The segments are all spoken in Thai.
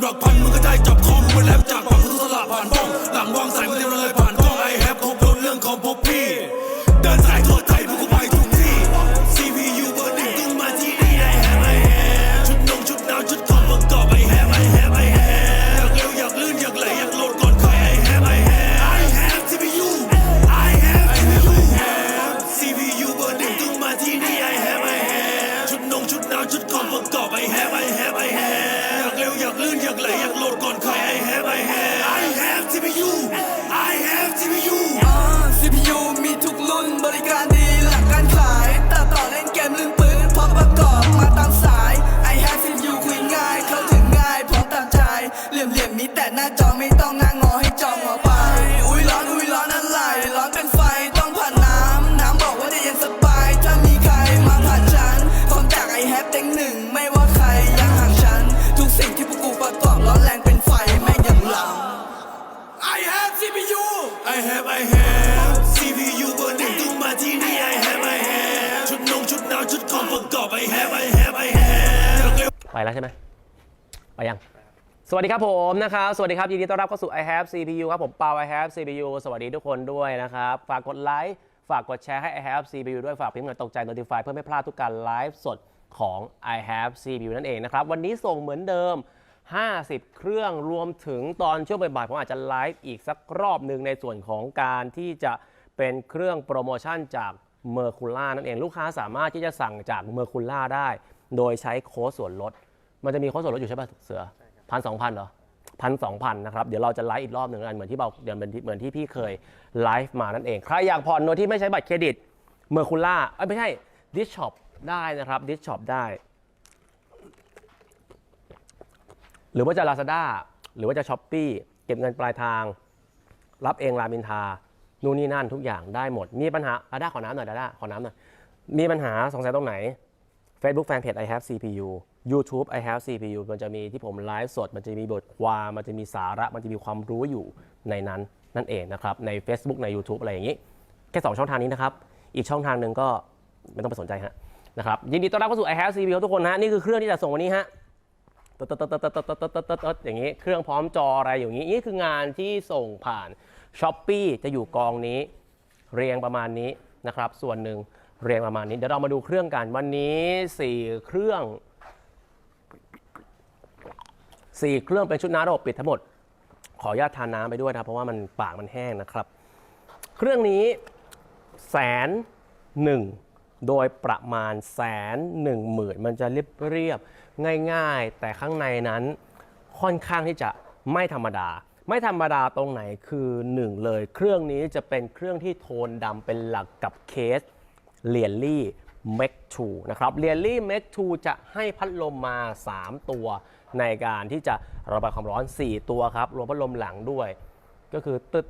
หลักพันมึงก็ได้จับคอมมันแลบจากปากกูทุกสละผ่านบ้อง หลังวางสายมึงเตรียมอะไรผ่านกล้องไอแฮปครบรถเรื่องของพบพี่ CPU I have I have CPU เบอร์หนึ่งตึงมาที่นี่ I have I have ชุดนงชุดหนาวชุดคอมประกอบ I have I have I have ไปแล้วใช่ไหมไปยัง สวัสดีครับผมนะครับ สวัสดีครับ ยินดีต้อนรับเข้าสู่ I have CPU ครับผมเปา I have CPU สวัสดีทุกคนด้วยนะครับ ฝากกดไลค์ ฝากกดแชร์ให้ I have CPU ด้วย ฝากพิมพ์หน่อยตกใจ notify เพื่อไม่พลาดทุกการไลฟ์สดของ I have CPU นั่นเองนะครับ วันนี้ส่งเหมือนเดิม 50 เครื่องรวมถึงตอนช่วงบ่ายๆผมอาจจะไลฟ์อีกสักรอบหนึ่งในส่วนของการที่จะเป็นเครื่องโปรโมชั่นจากเมอร์คูล่านั่นเองลูกค้าสามารถที่จะสั่งจากเมอร์คูล่าได้ โดยใช้โค้ดส่วนลด มันจะมีโค้ดส่วนลดอยู่ใช่ป่ะเสือพันสองพันเหรอพันสองพันนะครับ เดี๋ยวเราจะไลฟ์อีกรอบหนึ่งกันเหมือนที่เราเดี๋ยวเหมือนที่พี่เคยไลฟ์มานั่นเอง ใครอยากผ่อนโดยที่ไม่ใช้บัตรเครดิตเมอร์คูล่าเอ้ไม่ใช่ดิชช็อปได้นะครับดิชช็อปได้ หรือว่าจะ Lazada หรือว่าจะ s h อ p e e เก็บเงินปลายทาง รับเองรามินทานู่นนี่นั่นทุกอย่างได้หมด มีปัญหาดาด้าขอน้ำหน่อยดาด้าขอน้ำหน่อย มีปัญหาสงสัยตรงไหน Facebook Fanpage I have CPU YouTube I have CPU มันจะมีที่ผมไลฟ์สด มันจะมีบทความมันจะมีสาระ มันจะมีความรู้อยู่ในนั้นนั่นเองนะครับ ใน Facebook ใน YouTube อะไรอย่างนี้ แค่ 2 ช่องทางนี้นะครับ อีกช่องทางหนึ่งก็ไม่ต้องไปสนใจฮะนะครับยินดีต้อนรับเข้าสู่ I have CPU ทุกคนฮะนี่คือเครื่องที่จะส่งวันนี้ฮะ ตึ๊ดตึ๊ดตึ๊ดตึ๊ดตึ๊ดตึ๊ดตึ๊ดตึ๊ดตึ๊ดอย่างนี้เครื่องพร้อมจออะไรอย่างนี้นี่คืองานที่ส่งผ่าน s h อ p e e จะอยู่กองนี้ เรียงประมาณนี้นะครับ ส่วนหนึ่งเรียงประมาณนี้เดี๋ยวเรามาดูเครื่องกันวันนี้ 4 เครื่อง 4 เครื่องเป็นชุดน้ำระบบปิดทั้งหมด ขออนุญาตทานน้ำไปด้วยนะเพราะว่ามันปากมันแห้งนะครับ เครื่องนี้แสนหนึ่ง โดยประมาณแสนหนึ่งหมื่นมันจะเรียบเรียบง่ายๆ แต่ข้างในนั้นค่อนข้างที่จะไม่ธรรมดา ไม่ธรรมดาตรงไหนคือหนึ่งเลย เครื่องนี้จะเป็นเครื่องที่โทนดำเป็นหลักกับเคสเลียนลี่ m a c 2นะครับเลียนลี่ m a c 2จะให้พัดลมมา 3 ตัว ในการที่จะระบายความร้อน 4 ตัวครับ รวมพัดลมหลังด้วย ก็คือตึ๊ด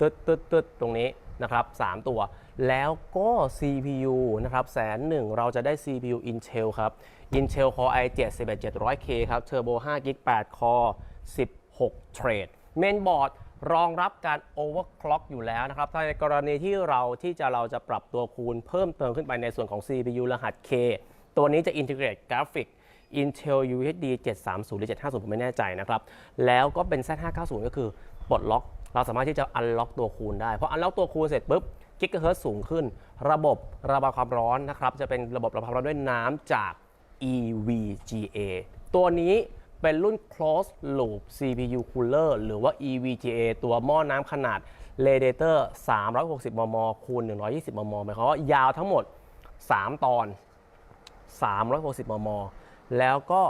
ตึ๊ดตึ๊ดตึ๊ดตรงนี้ นะครับ3ตัว แล้วก็ CPU นะครับแสนหนึ่งเราจะได้ CPU Intel ครับ Intel Core i7 11700K ครับ Turbo 5 g b 8 Core 16 Thread Mainboard รองรับการ overclock อยู่แล้วนะครับถ้าในกรณีที่เราที่จะเราจะปรับตัวคูณเพิ่มเติมขึ้นไปในส่วนของ CPU รหัส K ตัวนี้จะ integrate graphic Intel UHD 730 หรือ 750 ผมไม่แน่ใจนะครับ แล้วก็เป็น Z590 ก็คือปลดล็อก เราสามารถที่จะอันล็อกตัวคูณได้พออันล็อกตัวคูณเสร็จปุ๊บกิกะเฮิรตสูงขึ้น ระบบระบายความร้อนนะครับ จะเป็นระบบระบายความร้อนด้วยน้ำจาก EVGA ตัวนี้เป็นรุ่น closed loop CPU cooler หรือว่า EVGA ตัวหม้อน้ำขนาด radiator 360 มม คูณ 120 มม หมายความว่ายาวทั้งหมด 3 ตอน 360 มม แล้วก็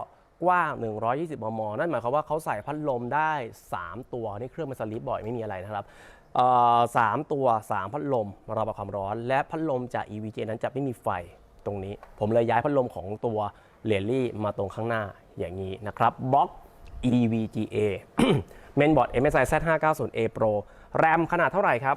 กว้าง 120 มม นั่นหมายความว่าเขาใส่พัดลมได้ 3 ตัว นี่เครื่องมันสลิปบ่อยไม่มีอะไรนะครับสามตัว 3 พัดลมระบายความร้อน และพัดลมจาก EVGA นั้นจะไม่มีไฟตรงนี้ ผมเลยย้ายพัดลมของตัวเรลลี่มาตรงข้างหน้าอย่างนี้นะครับบล็อก EVGA เมนบอร์ด MSI Z590A Pro แรมขนาดเท่าไหร่ครับ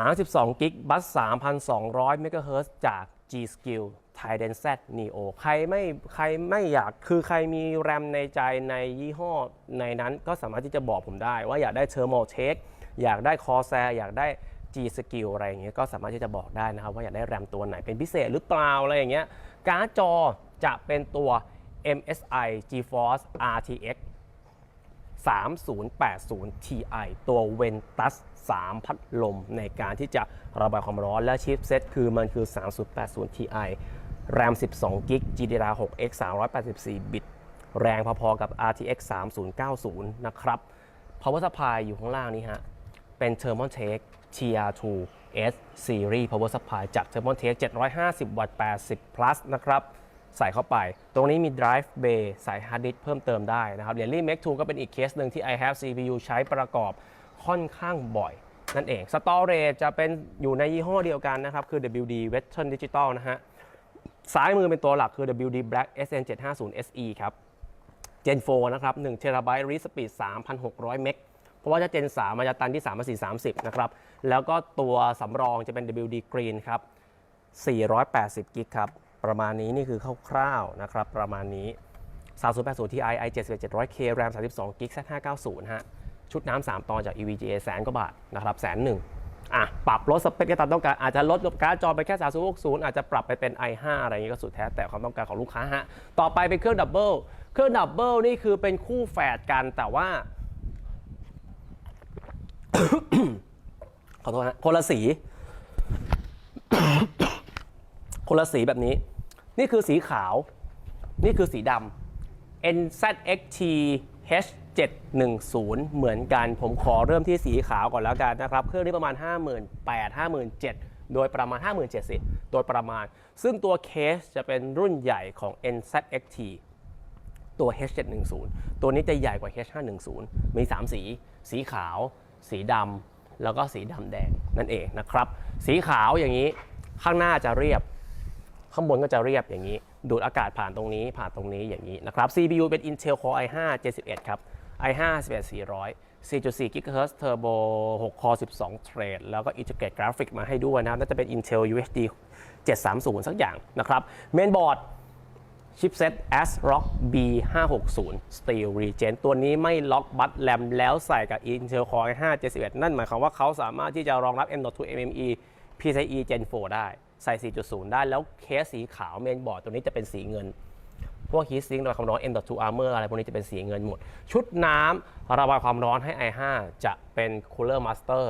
32กิกบัส 3,200 เมกะเฮิรตซ์จาก G Skill Trident Z Neo ใครไม่ใครไม่อยากคือใครมีแรมในใจในยี่ห้อในนั้นก็สามารถที่จะบอกผมได้ ว่าอยากได้ Thermal Tech อยากได้ Corsair อยากได้ G Skill อะไรอย่างเงี้ยก็สามารถที่จะบอกได้นะครับ ว่าอยากได้แรมตัวไหนเป็นพิเศษหรือเปล่าอะไรอย่างเงี้ยการ์ดจอจะเป็นตัว MSI GeForce RTX 3080 Ti ตัว Ventus 3 พัดลมในการที่จะระบายความร้อนและชิปเซตคือมันคือ 3080 Ti RAM 12 g b GDDR6X 384 บิต แรงพอๆกับ RTX 3090 นะครับ Power Supply อยู่ข้างล่างนี้ฮะ เป็น Thermaltake TR2 S Series Power Supply จาก Thermaltake 750 วัตต์ 80 plus นะครับใส่เข้าไป ตรงนี้มี Drive Bay ใส่ Hard Disk เพิ่มเติมได้นะครับเหรียญรี่ Make 2ก็เป็นอีกเคสหนึ่งที่ i have CPU ใช้ประกอบค่อนข้างบ่อย นั่นเอง Storage จะเป็นอยู่ในยี่ห้อเดียวกันนะครับ คือ WD Western Digital นะฮะ ซ้ายมือเป็นตัวหลักคือ WD Black SN750 SE ครับ Gen 4นะครับ1 t b read speed 3,600 เมกเพราะว่าถ้า Gen 3มันจะตันที่ 3 4 30 นะครับ แล้วก็ตัวสำรองจะเป็น WD Green ครับ 480 กิกครับ ประมาณนี้นี่คือคร่าวๆนะครับ ประมาณนี้ 3080 Ti i7 700K RAM 32กิก Z590 ฮะ ชุดน้ำ3ตอนจาก EVGA แสนกว่าบาทนะครับแสนหนึ่ง อะปรับลดสเปคตามต้องการอาจจะลดการ์ดจอไปแค่ 3060 อาจจะปรับไปเป็น i5 อะไรอย่างนี้ก็สุดแท้แต่ความต้องการของลูกค้าฮะ ต่อไปเป็นเครื่องดับเบิลเครื่องดับเบิลนี่คือเป็นคู่แฝดกันแต่ว่า ขอโทษฮะคนละสี คนละสีแบบนี้ นี่คือสีขาว นี่คือสีดำ NZXT H 710 เหมือนกัน ผมขอเริ่มที่สีขาวก่อนแล้วกันนะครับ เครื่องนี้ประมาณ 58 57,000โดยประมาณ 57,000โดยประมาณ ซึ่งตัวเคสจะเป็นรุ่นใหญ่ของ NZXT ตัว H710 ตัวนี้จะใหญ่กว่า H510 มี 3 สี สีขาว สีดำแล้วก็สีดำแดงนั่นเองนะครับ สีขาวอย่างนี้ข้างหน้าจะเรียบ ข้างบนก็จะเรียบอย่างนี้ ดูดอากาศผ่านตรงนี้ผ่านตรงนี้อย่างนี้นะครับ CPU เป็น Intel Core i5 71ครับ i5 11400 4.4 GHz Turbo 6 Core 12 Thread แล้วก็ integrated Graphic มาให้ด้วยนะครับ น่าจะเป็น Intel UHD 730 สักอย่างนะครับ Mainboard ชิปเซ็ต ASRock B560 Steel Regen ตัวนี้ไม่ล็อกบัตแรมแล้วใส่กับ Intel Core i5 71 นั่นหมายความว่าเขาสามารถที่จะรองรับ M.2 MME PCIe Gen 4 ได้ ใส่ 4.0 ได้ แล้วเคสสีขาวเมนบอร์ดตัวนี้จะเป็นสีเงิน พวก heat sink ระบายความร้อน M.2 Armor อะไรพวกนี้จะเป็นสีเงินหมด ชุดน้ำระบายความร้อนให้ i5 จะเป็น Cooler Master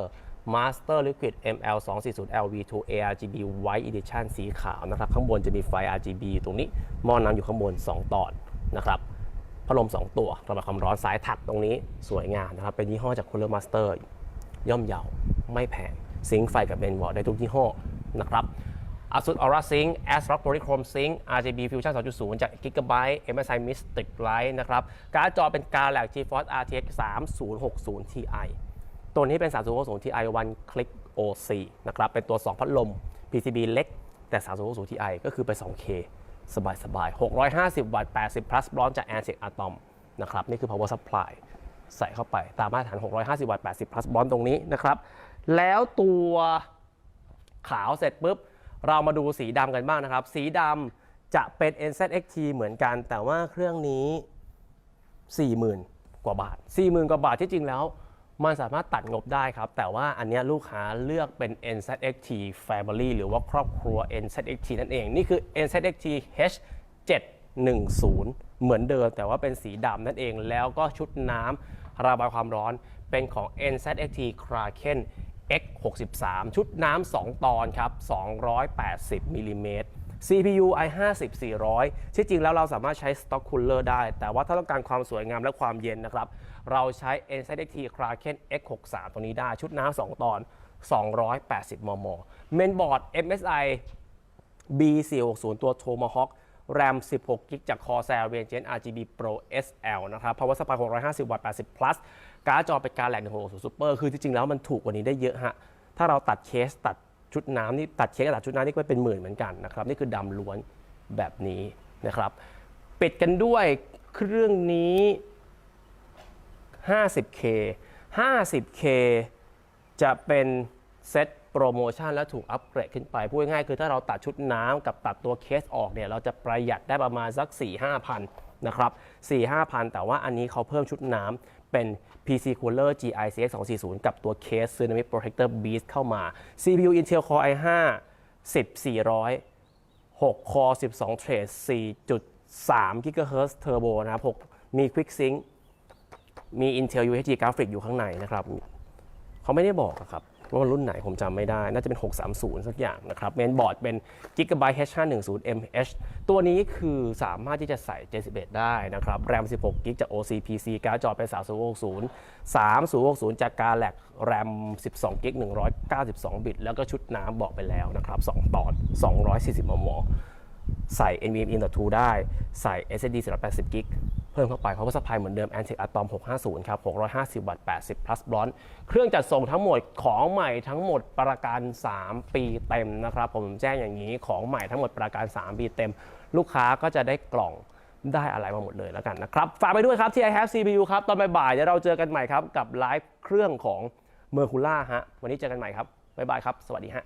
Master Liquid ML 240 LV2 ARGB White Edition สีขาวนะครับ ข้างบนจะมีไฟ RGB ตรงนี้หม้อน้ำอยู่ข้างบน 2 ตอนนะครับพัดลม 2 ตัวระบายความร้อนสายถักตรงนี้สวยงามนะครับ เป็นยี่ห้อจาก Cooler Master ย่อมเยาไม่แพงซิงค์ไฟกับเบนวอร์ดได้ทุกยี่ห้อนะครับ ASUS Aura Sync ASRock Polychrome Sync RGB Fusion 2.0 จาก Gigabyte MSI Mystic Light นะครับการ์ดจอเป็น Galaxy GeForce RTX 3060 Ti ตัวนี้เป็น 3060 Ti One Click OC นะครับเป็นตัว 2 พัดลม PCB เล็ก แต่ 3060 Ti ก็คือไป 2K สบายสบาย650 วัตต์ 80 plus ร้อนจาก Antec Atom นะครับ นี่คือ power supply ใส่เข้าไปตามมาตรฐาน 650 วัตต์ 80 plus บอลตรงนี้นะครับ แล้วตัวขาวเสร็จปุ๊บ เรามาดูสีดำกันบ้างนะครับ สีดำจะเป็น NZXT เหมือนกัน แต่ว่าเครื่องนี้ 40,000 กว่าบาท 40,000 กว่าบาทที่จริงแล้ว มันสามารถตัดงบได้ครับ แต่ว่าอันนี้ลูกค้าเลือกเป็น NZXT Family หรือว่าครอบครัว NZXT นั่นเอง นี่คือ NZXT H710 เหมือนเดิม แต่ว่าเป็นสีดำนั่นเอง แล้วก็ชุดน้ำระบายความร้อนเป็นของ NZXT Kraken X63 ชุดน้ำ2ตอนครับ 280มิลลิเมตร CPU i50 400 ที่จริงแล้วเราสามารถใช้ Stock Cooler ได้ แต่ว่าถ้าต้องการความสวยงามและความเย็นนะครับ เราใช้ NZXT Kraken X63 ตัวนี้ได้ ชุดน้ำ2ตอน 280 มม Mainboard MSI B460 ตัว Tomahawk RAM 16กิกจาก Corsair Vengeance RGB Pro SL นะครับ Power Supply 650 วัตต์ 80 plus การ์ดจอเป็นการแหลก160 Super คือจริง ๆ แล้วมันถูกกว่านี้ได้เยอะฮะ ถ้าเราตัดเคสตัดชุดน้ำนี่ตัดเคสกับตัดชุดน้ำนี่ก็เป็นหมื่นเหมือนกันนะครับ นี่คือดำล้วนแบบนี้นะครับ ปิดกันด้วยเครื่องนี้ 50K 50K จะเป็นเซต โปรโมชั่นและถูกอัปเกรดขึ้นไป พูดง่ายๆคือถ้าเราตัดชุดน้ำกับตัดตัวเคสออกเนี่ยเราจะประหยัดได้ประมาณสัก 4-5พันนะครับ4-5พันแต่ว่าอันนี้เขาเพิ่มชุดน้ำเป็น PC Cooler GI CX 240 กับตัวเคส Ceramic Protector Beast เข้ามา CPU Intel Core i5 10400 6 Core 12 Thread 3 GHz Turbo นะครับ6มี Quick Sync มี Intel UHD graphics อยู่ข้างในนะครับ เขาไม่ได้บอกอะครับ ว่ามันรุ่นไหนผมจำไม่ได้ น่าจะเป็น 630 สักอย่างนะครับเมนบอร์ดเป็น Gigabyte H510MH ตัวนี้คือสามารถที่จะใส่ J11 ได้นะครับ RAM 16 GB จาก OCPC การ์ดจอเป็น 3060 3060 จากการแลก RAM 12 GB 192 บิต แล้วก็ชุดน้ำบอกไปแล้วนะครับ2ตอน240 มม ใส่ NVMe in 2ได้ ใส่ SSD 480กิก เพิ่มเข้าไป power supply เหมือนเดิม Antec Atom 650 ครับ 650 วัตต์ 80 plus bronze เครื่องจัดส่งทั้งหมดของใหม่ทั้งหมดประกัน 3 ปีเต็มนะครับ ผมแจ้งอย่างนี้ของใหม่ทั้งหมดประกัน 3 ปีเต็ม ลูกค้าก็จะได้กล่องได้อะไรมาหมดเลยแล้วกันนะครับ ฝากไปด้วยครับที่ i have CPU ครับ ตอนบ่ายๆเดี๋ยวเราเจอกันใหม่ครับ กับไลฟ์เครื่องของ Mercula ฮะวันนี้เจอกันใหม่ครับบ๊ายบายครับ สวัสดีฮะ